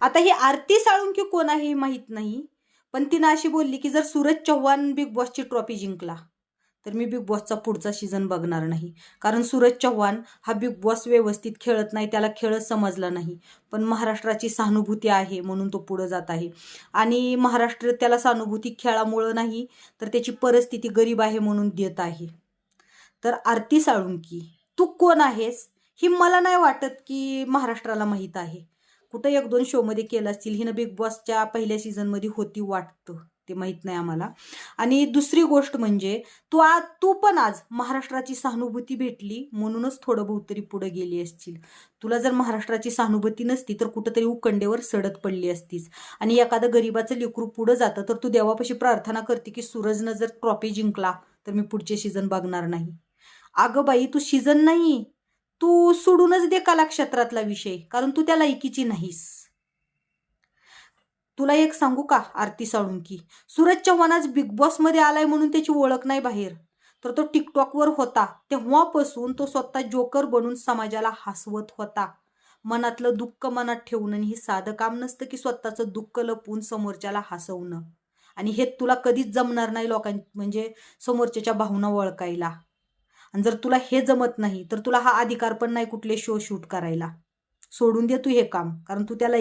आता ही आरती साळुंकी कोण आहे हे माहीत नाही पण तिनं अशी बोलली की जर सूरज चव्हाण बिग बॉसची ट्रॉफी जिंकला तर मी बिग बॉसचा पुढचा सीझन बघणार नाही. कारण सूरज चव्हाण हा बिग बॉस व्यवस्थित खेळत नाही त्याला खेळच समजला नाही. पण महाराष्ट्राची सहानुभूती आहे म्हणून तो पुढं जात आहे. आणि महाराष्ट्र त्याला सहानुभूती खेळामुळं नाही तर त्याची परिस्थिती गरीब आहे म्हणून देत आहे. तर आरती साळुंकी तू कोण आहेस ही मला नाही वाटत की महाराष्ट्राला माहीत आहे. कुठं एक दोन शोमध्ये केलं असतील हिनं बिग बॉसच्या पहिल्या सीझनमध्ये होती वाटतं ते माहीत नाही आम्हाला. आणि दुसरी गोष्ट म्हणजे तू आज तू पण आज महाराष्ट्राची सहानुभूती भेटली म्हणूनच थोडं बहुत तरी पुढे गेली असतील तुला जर महाराष्ट्राची सहानुभूती नसती तर कुठंतरी उकंडेवर सडत पडली असतीस. आणि एखादं गरीबाचं लेकरू पुढं जातं तर तू देवापाशी प्रार्थना करते की सूरजनं जर ट्रॉफी जिंकला तर मी पुढचे सीझन बघणार नाही. अगं बाई तू सीझन नाही तू सोडूनच दे कला क्षेत्रातला विषय कारण तू त्या लायकीची नाहीस. तुला एक सांगू का आरती साळुंकी? सूरज चव्हाण आज बिग बॉसमध्ये आलाय म्हणून त्याची ओळख नाही बाहेर. तर तो टिकटॉकवर होता तेव्हापासून तो स्वतः जोकर बनून समाजाला हसवत होता. मनातलं दुःख मनात ठेवणं आणि हे साधं काम नसतं की स्वतःचं दुःख लपवून समोरच्याला हसवणं. आणि हे तुला कधीच जमणार नाही लोकां म्हणजे समोरच्याच्या भावना ओळखायला आणि जर तुला हे जमत नाही तर तुला हा अधिकार पण नाही कुठले शो शूट करायला. सोडून दे तू हे काम कारण तू त्याला